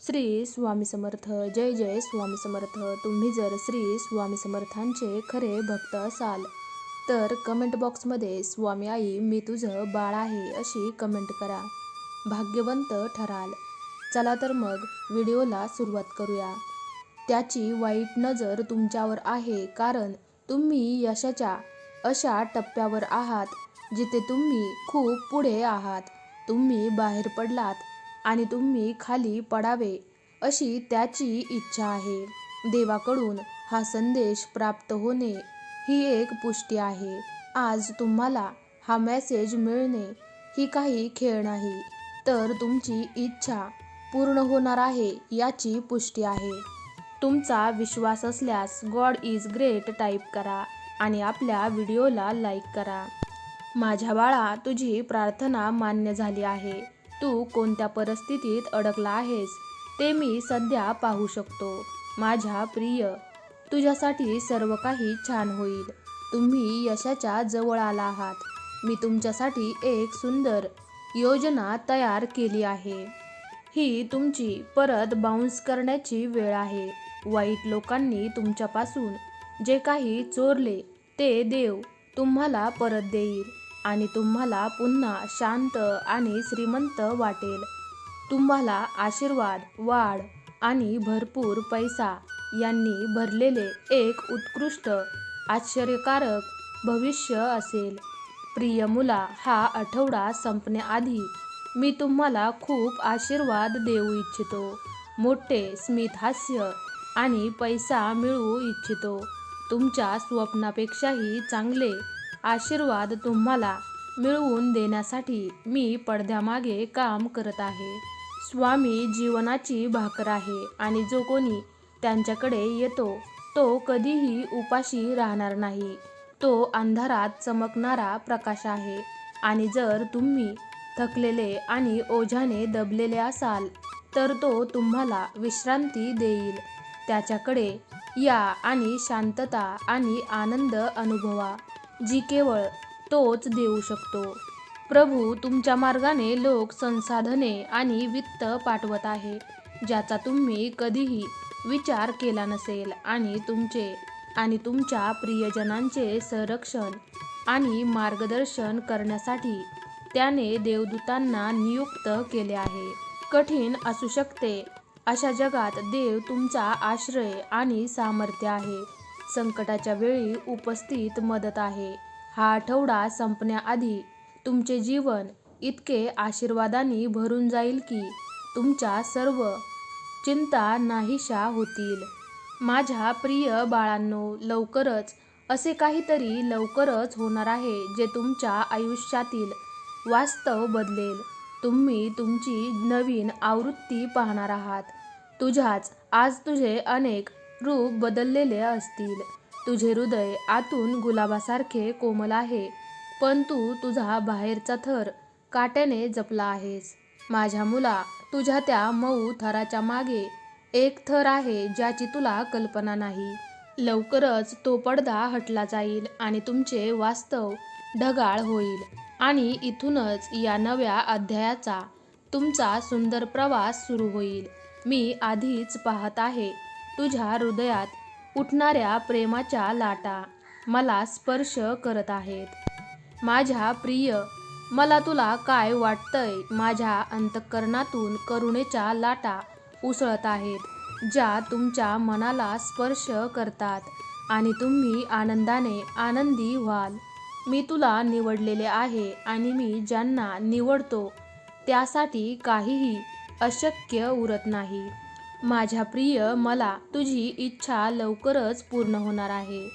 श्री स्वामी समर्थ जय जय स्वामी समर्थ. तुम्ही जर श्री स्वामी समर्थांचे खरे भक्त असाल तर कमेंट बॉक्समध्ये स्वामी आई मी तुझं बाळ आहे अशी कमेंट करा. भाग्यवंत ठराल. चला तर मग व्हिडिओला सुरुवात करूया. त्याची वाईट नजर तुमच्यावर आहे कारण तुम्ही यशाच्या अशा टप्प्यावर आहात जिथे तुम्ही खूप पुढे आहात. तुम्ही बाहेर पडलात आणि तुम्ही खाली पडावे अशी त्याची इच्छा आहे. देवाकडून हा संदेश प्राप्त होणे ही एक पुष्टी आहे. आज तुम्हाला हा मेसेज मिळणे ही काही खेळ नाही तर तुमची इच्छा पूर्ण होणार आहे याची पुष्टी आहे. तुमचा विश्वास असल्यास गॉड इज ग्रेट टाईप करा आणि आपल्या व्हिडिओला लाईक करा. माझ्या बाळा तुझी प्रार्थना मान्य झाली आहे. तू कोणत्या परिस्थितीत अडकला आहेस ते मी सध्या पाहू शकतो. माझ्या प्रिय तुझ्यासाठी सर्व काही छान होईल. तुम्ही यशाच्या जवळ आला आहात. मी तुमच्यासाठी एक सुंदर योजना तयार केली आहे. ही तुमची परत बाउन्स करण्याची वेळ आहे. वाईट लोकांनी तुमच्यापासून जे काही चोरले ते देव तुम्हाला परत देईल. आणि तुम्हाला पुन्हा शांत आणि श्रीमंत वाटेल. तुम्हाला आशीर्वाद वाढ आणि भरपूर पैसा यांनी भरलेले एक उत्कृष्ट आश्चर्यकारक भविष्य असेल. प्रिय मुला हा आठवडा संपण्याआधी मी तुम्हाला खूप आशीर्वाद देऊ इच्छितो. मोठे स्मित हास्य आणि पैसा मिळवू इच्छितो. तुमच्या स्वप्नापेक्षाही चांगले आशीर्वाद तुम्हाला मिळवून देण्यासाठी मी पडद्यामागे काम करत आहे. स्वामी जीवनाची भाकर आहे आणि जो कोणी त्यांच्याकडे येतो तो कधीही उपाशी राहणार नाही. तो अंधारात चमकणारा प्रकाश आहे आणि जर तुम्ही थकलेले आणि ओझ्याने दबलेले असाल तर तो तुम्हाला विश्रांती देईल. त्याच्याकडे या आणि शांतता आणि आनंद अनुभवा. जी केवळ तोच देऊ शकतो. प्रभू तुमच्या मार्गाने लोक संसाधने आणि वित्त पाठवत आहे ज्याचा तुम्ही कधीही विचार केला नसेल आणि तुमचे आणि तुमच्या प्रियजनांचे संरक्षण आणि मार्गदर्शन करण्यासाठी त्याने देवदूतांना नियुक्त केले आहे. कठीण असू शकते. अशा जगात देव तुमचा आश्रय आणि सामर्थ्य आहे. संकटाच्या वेळी उपस्थित मदत आहे. हा आठवडा संपण्याआधी तुमचे जीवन इतके आशीर्वादाने भरून जाईल की तुमच्या सर्व चिंता नाहीशा होतील. माझ्या प्रिय बाळांनो लवकरच असे काहीतरी लवकरच होणार आहे जे तुमच्या आयुष्यातील वास्तव बदलेल. तुम्ही तुमची नवीन आवृत्ती पाहणार आहात. तुझ्याच आज तुझे अनेक रूप बदललेले असतील. तुझे हृदय आतून गुलाबासारखे कोमल आहे पण तू तुझा बाहेरचा थर काट्याने जपला आहेस. माझ्या मुला तुझ्या त्या मऊ थराच्या मागे एक थर आहे ज्याची तुला कल्पना नाही. लवकरच तो पडदा हटला जाईल आणि तुमचे वास्तव ढगाळ होईल. आणि इथूनच या नव्या अध्यायाचा तुमचा सुंदर प्रवास सुरू होईल. मी आधीच पाहत आहे. तुझ्या हृदयात उठणाऱ्या प्रेमाच्या लाटा मला स्पर्श करत आहेत. माझ्या प्रिय मला तुला काय वाटतंय? माझ्या अंतःकरणातून करुणेच्या लाटा उसळत आहेत ज्या तुमच्या मनाला स्पर्श करतात आणि तुम्ही आनंदाने आनंदी व्हाल. मी तुला निवडलेले आहे आणि मी ज्यांना निवडतो त्यासाठी काहीही अशक्य उरत नाही. माझ्या प्रिय मला तुझी इच्छा लवकरच पूर्ण होणार आहे.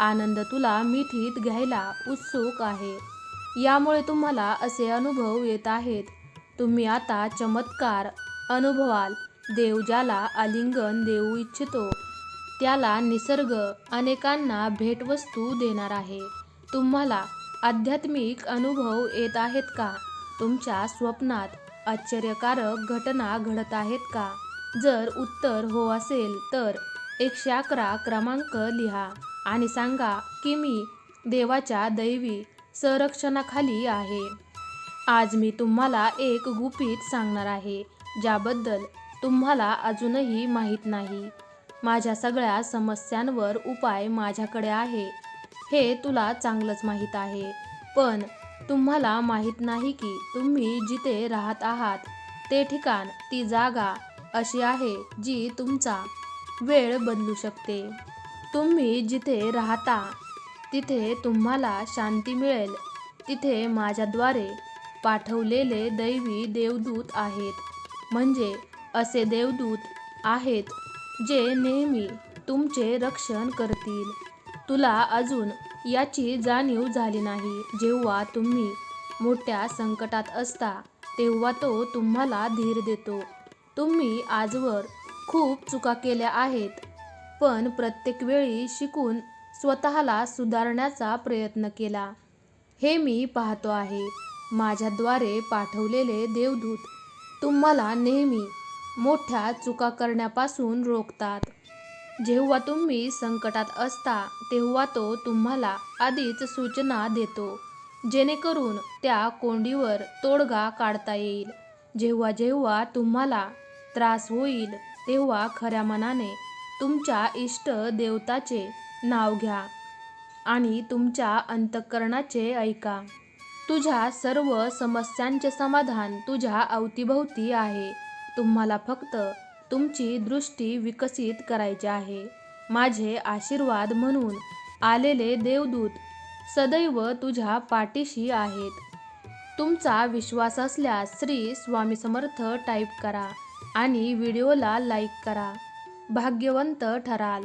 आनंद तुला मिठीत घ्यायला उत्सुक आहे. यामुळे तुम्हाला असे अनुभव येत आहेत. तुम्ही आता चमत्कार अनुभवाल. देव ज्याला आलिंगन देऊ इच्छितो त्याला निसर्ग अनेकांना भेटवस्तू देणार आहे. तुम्हाला आध्यात्मिक अनुभव येत आहेत का? तुमच्या स्वप्नात आश्चर्यकारक घटना घडत आहेत का? जर उत्तर हो असेल तर एकशे अकरा क्रमांक लिहा आणि सांगा की मी देवाच्या दैवी संरक्षणाखाली आहे. आज मी तुम्हाला एक गुपित सांगणार आहे ज्याबद्दल तुम्हाला अजूनही माहीत नाही. माझ्या सगळ्या समस्यांवर उपाय माझ्याकडे आहे. हे तुला चांगलंच माहीत आहे पण तुम्हाला माहीत नाही की तुम्ही जिथे राहत आहात ते ठिकाण ती जागा अशी आहे जी तुमचा वेळ बदलू शकते. तुम्ही जिथे राहता तिथे तुम्हाला शांती मिळेल. तिथे माझ्याद्वारे पाठवलेले दैवी देवदूत आहेत. म्हणजे असे देवदूत आहेत जे नेहमी तुमचे रक्षण करतील. तुला अजून याची जाणीव झाली नाही. जेव्हा तुम्ही मोठ्या संकटात असता तेव्हा तो तुम्हाला धीर देतो. तुम्ही आजवर खूप चुका केल्या आहेत पण प्रत्येक वेळी शिकून स्वतःला सुधारण्याचा प्रयत्न केला. हे मी पाहतो आहे. माझ्याद्वारे पाठवलेले देवदूत तुम्हाला नेहमी मोठ्या चुका करण्यापासून रोखतात. जेव्हा तुम्ही संकटात असता तेव्हा तो तुम्हाला आधीच सूचना देतो जेणेकरून त्या कोंडीवर तोडगा काढता येईल. जेव्हा जेव्हा तुम्हाला त्रास होईल तेव्हा खऱ्या मनाने तुमच्या इष्ट देवताचे नाव घ्या आणि तुमच्या अंतःकरणाचे ऐका. तुझ्या सर्व समस्यांचे समाधान तुझ्या अवतीभोवती आहे. तुम्हाला फक्त तुमची दृष्टी विकसित करायची आहे. माझे आशीर्वाद म्हणून आलेले देवदूत सदैव तुझ्या पाठीशी आहेत. तुमचा विश्वास असल्यास श्री स्वामी समर्थ टाईप करा आणि व्हिडिओला लाईक करा. भाग्यवंत ठराल.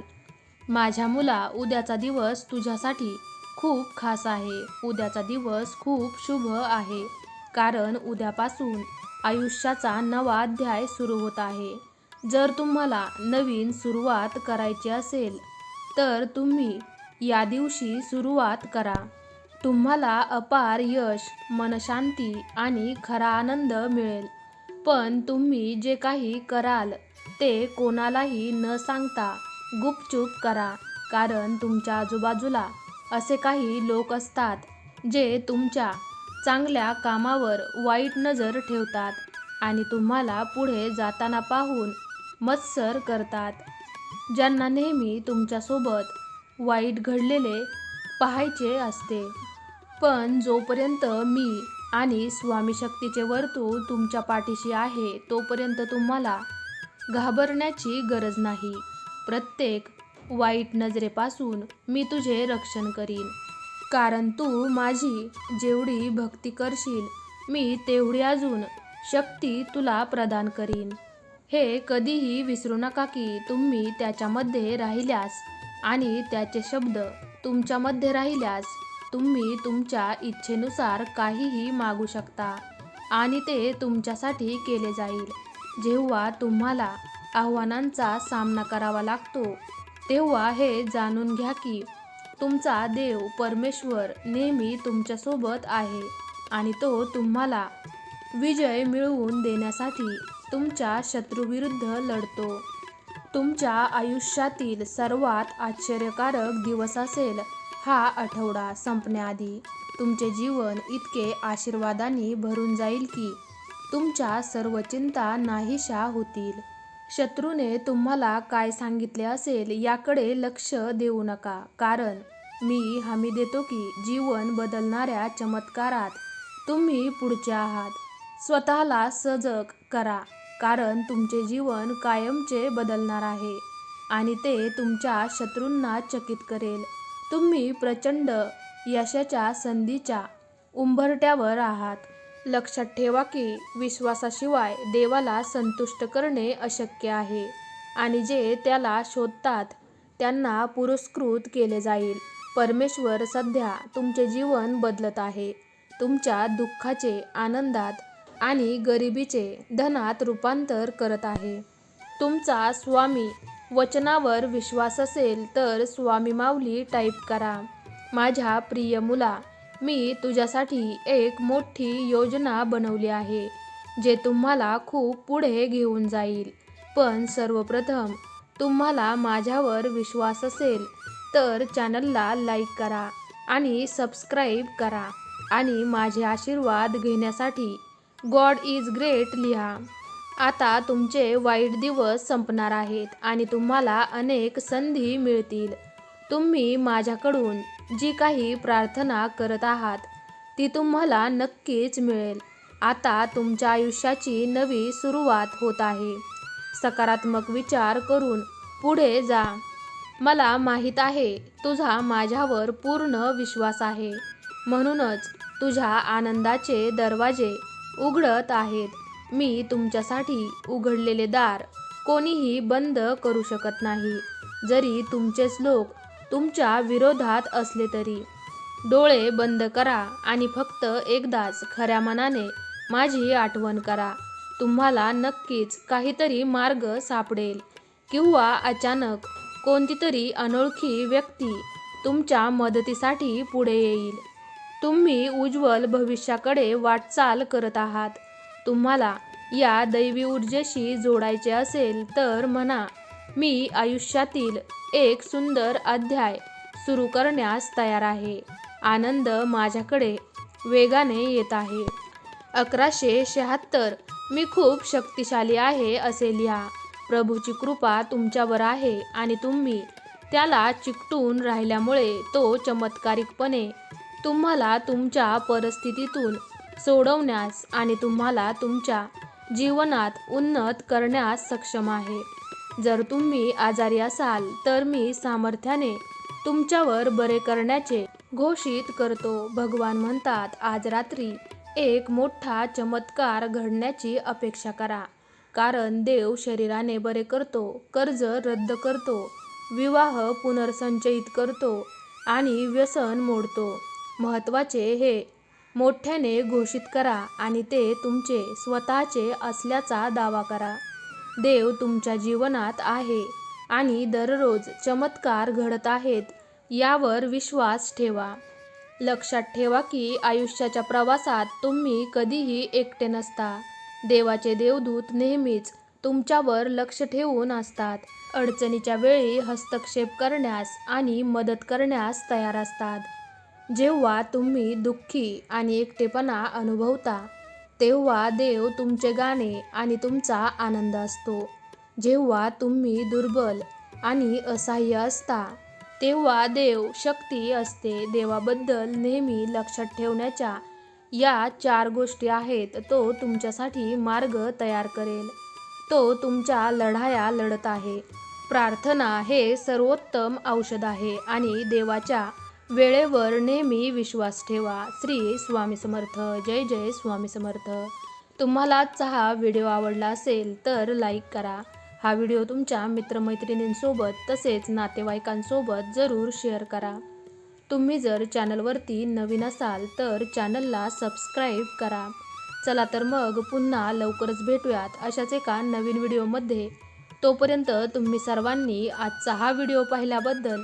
माझ्या मुला उद्याचा दिवस तुझ्यासाठी खूप खास आहे. उद्याचा दिवस खूप शुभ आहे. कारण उद्यापासून आयुष्याचा नवा अध्याय सुरू होत आहे. जर तुम्हाला नवीन सुरुवात करायची असेल तर तुम्ही या दिवशी सुरुवात करा. तुम्हाला अपार यश मनशांती आणि खरा आनंद मिळेल. पण तुम्ही जे काही कराल ते कोणालाही न सांगता गुपचूप करा कारण तुमच्या आजूबाजूला असे काही लोक असतात जे तुमच्या चांगल्या कामावर वाईट नजर ठेवतात आणि तुम्हाला पुढे जाताना पाहून मत्सर करतात. ज्यांना नेहमी तुमच्यासोबत वाईट घडलेले पाहायचे असते. पण जोपर्यंत मी आणि स्वामी शक्तीचे वर्तुळ तुमच्या पाठीशी आहे तोपर्यंत तुम्हाला घाबरण्याची गरज नाही. प्रत्येक वाईट नजरेपासून मी तुझे रक्षण करीन. कारण तू माझी जेवढी भक्ती करशील मी तेवढी अजून शक्ती तुला प्रदान करीन. हे कधीही विसरू नका की तुम्ही त्याच्यामध्ये राहिल्यास आणि त्याचे शब्द तुमच्यामध्ये राहिल्यास तुम्ही तुमच्या इच्छेनुसार काहीही मागू शकता आणि ते तुमच्यासाठी केले जाईल. जेव्हा तुम्हाला आव्हानांचा सामना करावा लागतो तेव्हा हे जाणून घ्या की तुमचा देव परमेश्वर नेहमी तुमच्यासोबत आहे आणि तो तुम्हाला विजय मिळवून देण्यासाठी तुमच्या शत्रूविरुद्ध लढतो. तुमच्या आयुष्यातील सर्वात आश्चर्यकारक दिवस असेल हा आठवडा संपण्याआधी तुमचे जीवन इतके आशीर्वादाने भरून जाईल की तुमच्या सर्व चिंता नाहीशा होतील. शत्रूने तुम्हाला काय सांगितले असेल याकडे लक्ष देऊ नका. कारण मी हमी देतो की जीवन बदलणाऱ्या चमत्कारात तुम्ही पुढचे आहात. स्वतःला सजग करा. कारण तुमचे जीवन कायमचे बदलणार आहे आणि ते तुमच्या शत्रूंना चकित करेल. तुम्ही प्रचंड यशाच्या संधीच्या उंबरट्यावर आहात. लक्षात ठेवा की विश्वासाशिवाय देवाला संतुष्ट करणे अशक्य आहे आणि जे त्याला शोधतात त्यांना पुरस्कृत केले जाईल. परमेश्वर सध्या तुमचे जीवन बदलत आहे. तुमच्या दुःखाचे आनंदात आणि गरिबीचे धनात रूपांतर करत आहे. तुमचा स्वामी वचनावर विश्वास असेल तर स्वामी माऊली टाईप करा. माझ्या प्रिय मुला मी तुझ्यासाठी एक मोठी योजना बनवली आहे जे तुम्हाला खूप पुढे घेऊन जाईल. पण सर्वप्रथम तुम्हाला माझ्यावर विश्वास असेल तर चॅनलला लाईक करा आणि सबस्क्राईब करा आणि माझे आशीर्वाद घेण्यासाठी गॉड इज ग्रेट लिहा. आता तुमचे वाईट दिवस संपणार आहेत आणि तुम्हाला अनेक संधी मिळतील. तुम्ही माझ्याकडून जी काही प्रार्थना करत आहात ती तुम्हाला नक्कीच मिळेल. आता तुमच्या आयुष्याची नवी सुरुवात होत आहे. सकारात्मक विचार करून पुढे जा. मला माहीत आहे तुझा माझ्यावर पूर्ण विश्वास आहे. म्हणूनच तुझ्या आनंदाचे दरवाजे उघडत आहेत. मी तुमच्यासाठी उघडलेले दार कोणीही बंद करू शकत नाही. जरी तुमचेच लोक तुमच्या विरोधात असले तरी. डोळे बंद करा आणि फक्त एकदाच खऱ्या मनाने माझी आठवण करा. तुम्हाला नक्कीच काहीतरी मार्ग सापडेल. किंवा अचानक कोणती तरी अनोळखी व्यक्ती तुमच्या मदतीसाठी पुढे येईल. तुम्ही उज्ज्वल भविष्याकडे वाटचाल करत आहात. तुम्हाला या दैवी ऊर्जेशी जोडायचे असेल तर म्हणा. मी आयुष्यातील एक सुंदर अध्याय सुरू करण्यास तयार आहे. आनंद माझ्याकडे वेगाने येत आहे. अकराशे शहात्तर मी खूप शक्तिशाली आहे असे लिहा. प्रभूची कृपा तुमच्यावर आहे आणि तुम्ही त्याला चिकटून राहिल्यामुळे तो चमत्कारिकपणे तुम्हाला तुमच्या परिस्थितीतून सोडवण्यास आणि तुम्हाला तुमच्या जीवनात उन्नत करण्यास सक्षम आहे. जर तुम्ही आजारी असाल तर मी सामर्थ्याने तुमच्यावर बरे करण्याचे घोषित करतो. भगवान म्हणतात आज रात्री एक मोठा चमत्कार घडण्याची अपेक्षा करा. कारण देव शरीराने बरे करतो कर्ज रद्द करतो विवाह पुनर्संचयित करतो आणि व्यसन मोडतो. महत्त्वाचे हे मोठ्याने घोषित करा आणि ते तुमचे स्वतःचे असल्याचा दावा करा. देव तुमच्या जीवनात आहे आणि दररोज चमत्कार घडत आहेत यावर विश्वास ठेवा. लक्षात ठेवा की आयुष्याच्या प्रवासात तुम्ही कधीही एकटे नसता. देवाचे देवदूत नेहमीच तुमच्यावर लक्ष ठेवून असतात. अडचणीच्या वेळी हस्तक्षेप करण्यास आणि मदत करण्यास तयार असतात. जेव्हा तुम्ही दुःखी आणि एकटेपणा अनुभवता तेव्हा देव तुमचे गाणे आणि तुमचा आनंद असतो. जेव्हा तुम्ही दुर्बल आणि असहाय्य असता तेव्हा देव शक्ती असते. देवाबद्दल नेहमी लक्षात ठेवण्याच्या या चार गोष्टी आहेत. तो तुमच्यासाठी मार्ग तयार करेल. तो तुमच्या लढाया लढत आहे. प्रार्थना हे सर्वोत्तम औषध आहे आणि देवाच्या वेळेवर नेहमी विश्वास ठेवा. श्री स्वामी समर्थ. जय जय स्वामी समर्थ. तुम्हाला आजचा हा व्हिडिओ आवडला असेल तर लाईक करा. हा व्हिडिओ तुमच्या मित्रमैत्रिणींसोबत तसेच नातेवाईकांसोबत जरूर शेअर करा. तुम्ही जर चॅनलवरती नवीन असाल तर चॅनलला सबस्क्राईब करा. चला तर मग पुन्हा लवकरच भेटूयात अशाच एका नवीन व्हिडिओमध्ये. तोपर्यंत तुम्ही सर्वांनी आजचा हा व्हिडिओ पाहिल्याबद्दल